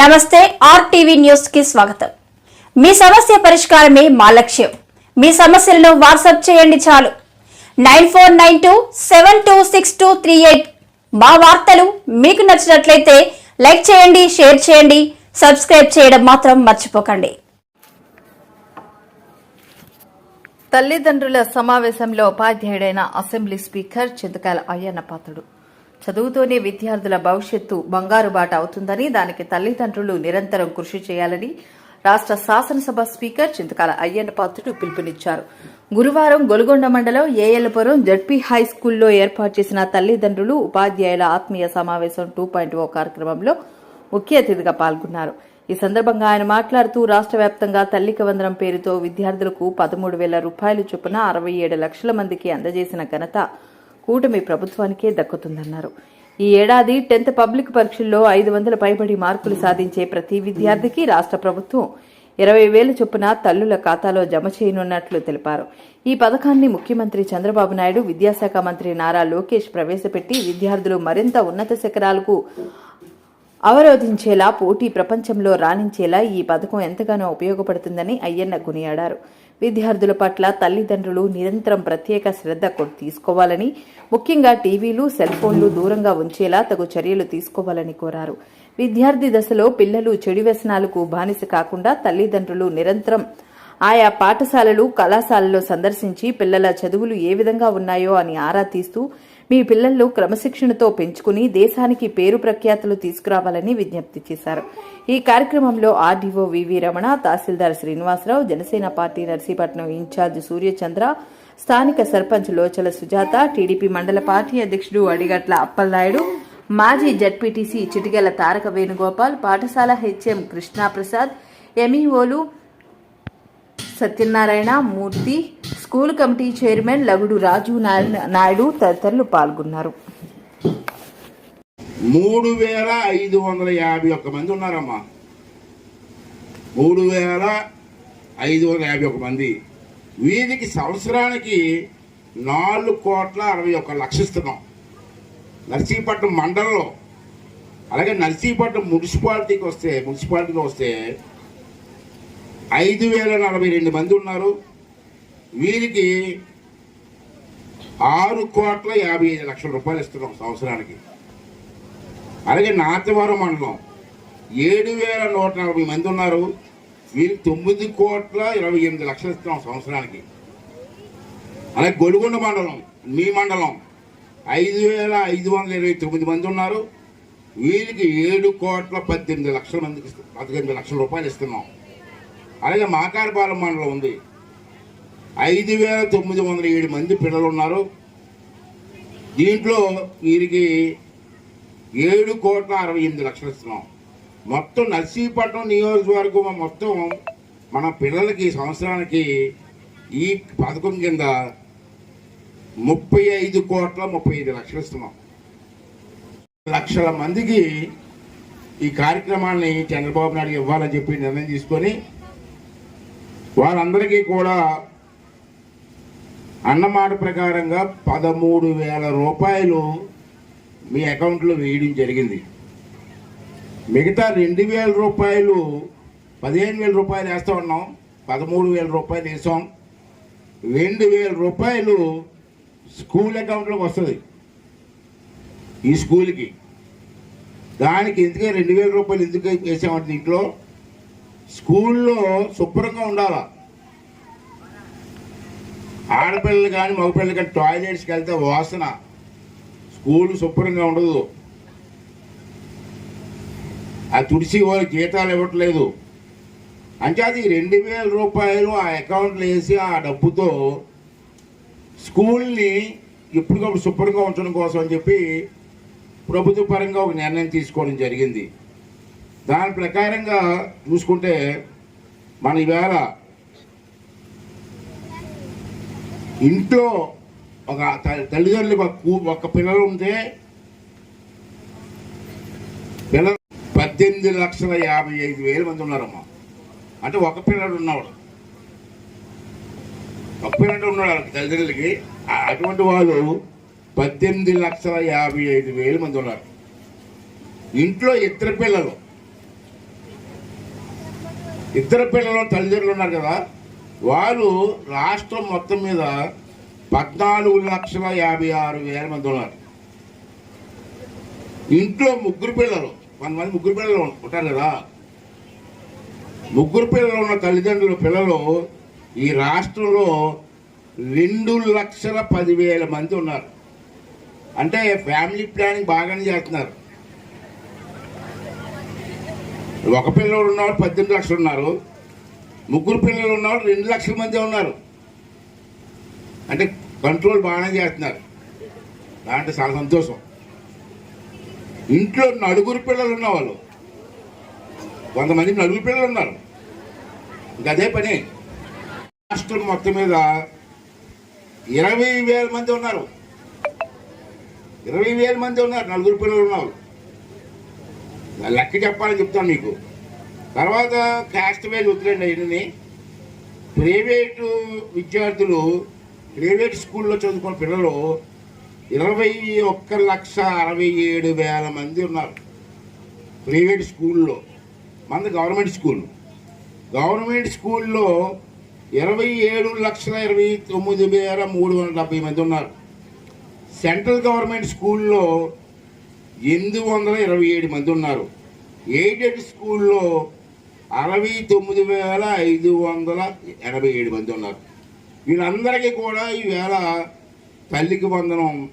నమస్తే ఆర్టీవీ న్యూస్కి స్వాగతం. మీ సమస్య పరిష్కారమే మా లక్ష్యం. మీ సమస్యలను వాట్సాప్ చేయండి చాలు. Nine four nine two seven two six two three eight మా వార్తలు మీకు నచ్చినట్లయితే లైక్ చేయండి షేర్ చేయండి సబ్స్క్రైబ్ చేయడం మాత్రం మర్చిపోకండి. తల్లిదండ్రుల సమావేశంలో ఉపాధ్యాయుడైన అసెంబ్లీ స్పీకర్ చింతకాల అయ్యన్న పాత్రుడు చదువుతోనే విద్యార్థుల భవిష్యత్తు బంగారు బాట అవుతుందని దానికి తల్లిదండ్రులు నిరంతరం కృషి చేయాలని రాష్ట్ర శాసనసభ స్పీకర్ చింతకాల అయ్యన్న పాత్రుడు పిలుపునిచ్చారు. గురువారం గొలుగొండ మండలం ఏఎల్పురం జడ్పీ హై స్కూల్లో ఏర్పాటు చేసిన తల్లిదండ్రులు ఉపాధ్యాయుల ఆత్మీయ సమావేశం టూ పాయింట్ ఓ కార్యక్రమంలో ముఖ్య అతిథిగా పాల్గొన్నారు. ఈ సందర్భంగా ఆయన మాట్లాడుతూ రాష్ట్ర వ్యాప్తంగా తల్లికి వందనం పేరుతో విద్యార్థులకు పదమూడు వేల రూపాయలు చొప్పున అరవై ఏడు లక్షల మందికి అందజేసిన ఘనత కూటమి ప్రభుత్వానికే దక్కుతుందన్నారు. ఈ ఏడాది టెన్త్ పబ్లిక్ పరీక్షల్లో ఐదు వందల పైబడి మార్కులు సాధించే ప్రతి విద్యార్థికి రాష్ట్ర ప్రభుత్వం ఇరవై వేల చొప్పున తల్లుల ఖాతాలో జమ చేయనున్నట్లు తెలిపారు. ఈ పథకాన్ని ముఖ్యమంత్రి చంద్రబాబు నాయుడు విద్యాశాఖ మంత్రి నారా లోకేష్ ప్రవేశపెట్టి విద్యార్థులు మరింత ఉన్నత శిఖరాలకు అవరోధించేలా పోటీ ప్రపంచంలో రాణించేలా ఈ పథకం ఎంతగానో ఉపయోగపడుతుందని అయ్యన్న కొనియాడారు. విద్యార్థుల పట్ల తల్లిదండ్రులు నిరంతరం ప్రత్యేక శ్రద్ధ తీసుకోవాలని ముఖ్యంగా టీవీలు సెల్ ఫోన్లు దూరంగా ఉంచేలా తగు చర్యలు తీసుకోవాలని కోరారు. విద్యార్థి దశలో పిల్లలు చెడు వ్యసనాలకు బానిస కాకుండా తల్లిదండ్రులు నిరంతరం ఆయా పాఠశాలలు కళాశాలలో సందర్శించి పిల్లల చదువులు ఏ విధంగా ఉన్నాయో అని ఆరా తీస్తూ మీ పిల్లలను క్రమశిక్షణతో పెంచుకుని దేశానికి పేరు ప్రఖ్యాతులు తీసుకురావాలని విజ్ఞప్తి చేశారు. ఈ కార్యక్రమంలో ఆర్డీఓ వివి రమణ తహసీల్దార్ శ్రీనివాసరావు జనసేన పార్టీ నర్సీపట్నం ఇన్ఛార్జ్ సూర్యచంద్ర స్థానిక సర్పంచ్ లోచల సుజాత టీడీపీ మండల పార్టీ అధ్యక్షుడు అడిగట్ల అప్పలనాయుడు మాజీ జడ్పీటీసీ చిటిగల తారక వేణుగోపాల్ పాఠశాల HM Krishnaprasad ఎంఈఓలు Satyanarayana Murthy school committee chairman Lagudu Raju Narayana- Naidu తదితరులు పాల్గొన్నారు. మూడు వేల ఐదు వందల యాభై ఒక్క మంది ఉన్నారమ్మా. మూడు వేల ఐదు వందల యాభై ఒక్క మంది. వీరికి సంవత్సరానికి నాలుగు కోట్ల అరవై ఒక్క లక్షిస్తున్నాం. నర్సీపట్నం మండలంలో అలాగే నర్సీపట్నం మున్సిపాలిటీకి వస్తే మున్సిపాలిటీకి వస్తే ఐదు వేల నలభై రెండు మంది ఉన్నారు. వీరికి ఆరు కోట్ల యాభై ఐదు లక్షల రూపాయలు ఇస్తున్నాం సంవత్సరానికి. అలాగే నాతవరం మండలం ఏడు వేల నూట నలభై మంది ఉన్నారు. వీరికి తొమ్మిది కోట్ల ఇరవై ఎనిమిది లక్షలు ఇస్తున్నాం సంవత్సరానికి. అలాగే గొలుగొండ మండలం మీ మండలం ఐదు వేల ఐదు వందల ఇరవై తొమ్మిది మంది ఉన్నారు. వీరికి ఏడు కోట్ల పద్దెనిమిది లక్షల మందికి పద్దెనిమిది లక్షల రూపాయలు ఇస్తున్నాం. అలాగే మాకారపాలెం మండలం ఉంది. ఐదు వేల తొమ్మిది వందల ఏడు మంది పిల్లలు ఉన్నారు దీంట్లో వీరికి ఏడు కోట్ల అరవై ఎనిమిది లక్షలు ఇస్తున్నాం. మొత్తం నర్సీపట్నం నియోజకవర్గం మొత్తం మన పిల్లలకి సంవత్సరానికి ఈ పథకం కింద ముప్పై ఐదు కోట్ల ముప్పై ఐదు లక్షలు ఇస్తున్నాం. లక్షల మందికి ఈ కార్యక్రమాన్ని చంద్రబాబు నాయుడు ఇవ్వాలని చెప్పి నిర్ణయం తీసుకొని వాళ్ళందరికీ కూడా అన్నమాట ప్రకారంగా పదమూడు వేల రూపాయలు మీ అకౌంట్లో వేయడం జరిగింది. మిగతా రెండు వేల రూపాయలు పదిహేను వేల రూపాయలు వేస్తూ ఉన్నాం. పదమూడు వేల రూపాయలు వేసాం. రెండు వేల రూపాయలు స్కూల్ అకౌంట్లోకి వస్తుంది. ఈ స్కూల్కి. దానికి ఎందుకే రెండు వేల రూపాయలు ఎందుకు వేసామంటే దీంట్లో స్కూల్లో శుభ్రంగా ఉండాలా. ఆడపిల్లలు కానీ మగపిల్లలు కానీ టాయిలెట్స్కి వెళ్తే వాసన. స్కూల్ శుభ్రంగా ఉండదు. ఆ తుడిసి వాళ్ళు జీతాలు ఇవ్వట్లేదు. అంటే అది రెండు వేల రూపాయలు ఆ అకౌంట్లో వేసి ఆ డబ్బుతో స్కూల్ని ఎప్పటికప్పుడు శుభ్రంగా ఉంచడం కోసం అని చెప్పి ప్రభుత్వ పరంగా ఒక నిర్ణయం తీసుకోవడం జరిగింది. దాని ప్రకారంగా చూసుకుంటే మన ఈవేళ ఇంట్లో ఒక తల్లిదండ్రులు ఒక ఒక పిల్లలు ఉంటే పిల్లలు పద్దెనిమిది లక్షల యాభై ఐదు వేల మంది ఉన్నారమ్మా. అంటే ఒక పిల్లడు ఉన్నవాడు. ఒక పిల్లడు ఉన్నాడు వాళ్ళకి తల్లిదండ్రులకి. ఆ- అటువంటి వాళ్ళు పద్దెనిమిది లక్షల యాభై ఐదు వేల మంది ఉన్నారు. ఇంట్లో ఇద్దరు పిల్లలు. ఇద్దరు పిల్లలు తల్లిదండ్రులు ఉన్నారు కదా వారు రాష్ట్రం మొత్తం మీద పద్నాలుగు లక్షల యాభై ఆరు వేల మంది ఉన్నారు. ఇంట్లో ముగ్గురు పిల్లలు కొంతమంది ముగ్గురు పిల్లలు ఉంటారు కదా. ముగ్గురు పిల్లలు ఉన్న తల్లిదండ్రుల పిల్లలు ఈ రాష్ట్రంలో రెండు లక్షల పదివేల మంది ఉన్నారు. అంటే ఫ్యామిలీ ప్లానింగ్ బాగానే చేస్తున్నారు. ఒక పిల్లలు ఉన్నవారు పద్దెనిమిది లక్షలు ఉన్నారు. ముగ్గురు పిల్లలు ఉన్నారు రెండు లక్షల మంది ఉన్నారు. అంటే కంట్రోల్ బాగానే చేస్తున్నారు. దాంట్లో చాలా సంతోషం. ఇంట్లో నలుగురు పిల్లలు ఉన్నవాళ్ళు. కొంతమంది నలుగురు పిల్లలు ఉన్నారు. ఇంకా అదే పని. రాష్ట్రం మొత్తం మీద ఇరవై వేల మంది ఉన్నారు. ఇరవై వేల మంది ఉన్నారు నలుగురు పిల్లలు ఉన్నారు లెక్క చెప్పాలని చెప్తాను మీకు. తర్వాత క్యాస్ట్ వేలు వదిలేండి అయినని ప్రైవేటు విద్యార్థులు ప్రైవేట్ స్కూల్లో చదువుకున్న పిల్లలు ఇరవై ఒక్క లక్ష అరవై ఏడు వేల మంది ఉన్నారు ప్రైవేట్ స్కూల్లో. మంది గవర్నమెంట్ స్కూల్. గవర్నమెంట్ స్కూల్లో ఇరవై ఏడు లక్షల ఇరవై తొమ్మిది వేల మూడు వందల డెబ్బై మంది ఉన్నారు. సెంట్రల్ గవర్నమెంట్ స్కూల్లో ఎనిమిది వందల ఇరవై ఏడు మంది ఉన్నారు. ఎయిడెడ్ స్కూల్లో అరవై తొమ్మిది వేల ఐదు వందల ఎనభై ఏడు మంది ఉన్నారు. వీళ్ళందరికీ కూడా ఈవేళ తల్లికి వందనం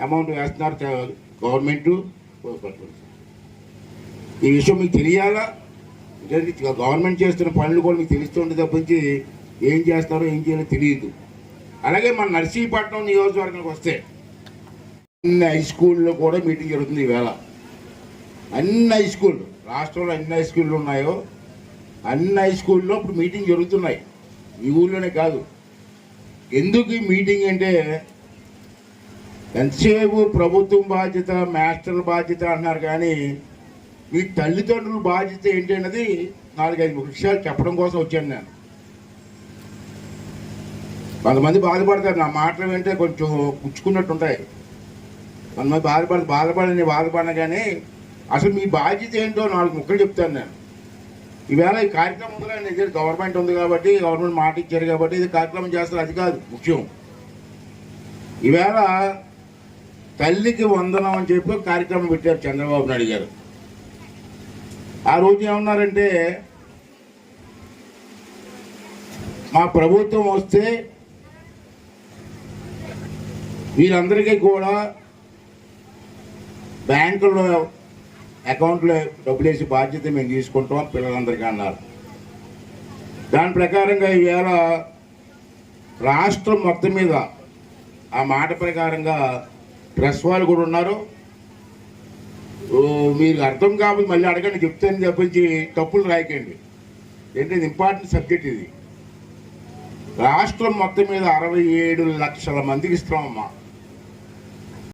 అమౌంట్ వేస్తున్నారు గవర్నమెంటు గవర్నమెంట్. ఈ విషయం మీకు తెలియాలా? గవర్నమెంట్ చేస్తున్న పనులు కూడా మీకు తెలుస్తుంటే తప్పించి ఏం చేస్తారో ఏం చేయాలో తెలియదు. అలాగే మన నర్సీపట్నం నియోజకవర్గానికి వస్తే అన్ని హై స్కూల్లో కూడా మీటింగ్ జరుగుతుంది ఈవేళ. అన్ని హై స్కూల్ రాష్ట్రంలో అన్ని హై స్కూళ్ళు ఉన్నాయో అన్ని హై స్కూల్లో ఇప్పుడు మీటింగ్ జరుగుతున్నాయి. ఈ ఊళ్ళోనే కాదు. ఎందుకు ఈ మీటింగ్ అంటే ఎంతసేపు ప్రభుత్వం బాధ్యత మాస్టర్ల బాధ్యత అన్నారు కానీ మీ తల్లిదండ్రుల బాధ్యత ఏంటి అన్నది నాలుగైదు విషయాలు చెప్పడం కోసం వచ్చాను నేను. కొంతమంది బాధపడతారు. నా మాటలు వింటే కొంచెం పుచ్చుకున్నట్టు మన బాధపడ బాధపడని బాధపడిన కానీ అసలు మీ బాధ్యత ఏంటో నాలుగు ముక్కలు చెప్తాను నేను. ఈవేళ ఈ కార్యక్రమం ఉంది కానీ ఇది గవర్నమెంట్ ఉంది కాబట్టి గవర్నమెంట్ మాట ఇచ్చారు కాబట్టి ఇది కార్యక్రమం చేస్తారు అది కాదు ముఖ్యం. ఈవేళ తల్లికి వందనం అని చెప్పి కార్యక్రమం పెట్టారు చంద్రబాబు నాయుడు గారు. ఆ రోజు ఏమన్నారంటే మా ప్రభుత్వం వస్తే వీళ్ళందరికీ కూడా బ్యాంకులో అకౌంట్లో డబ్బులు వేసి బాధ్యత మేము తీసుకుంటాం పిల్లలందరికీ అన్నారు. దాని ప్రకారంగా ఈవేళ రాష్ట్రం మొత్తం మీద ఆ మాట ప్రకారంగా ప్రెస్ వాళ్ళు కూడా ఉన్నారు. మీరు అర్థం కాబట్టి మళ్ళీ అడగండి చెప్తాను చెప్పించి తప్పులు రాయకండి. ఏంటంటే ఇంపార్టెంట్ సబ్జెక్ట్ ఇది. రాష్ట్రం మొత్తం మీద అరవై ఏడు లక్షల మందికి ఇస్తామమ్మా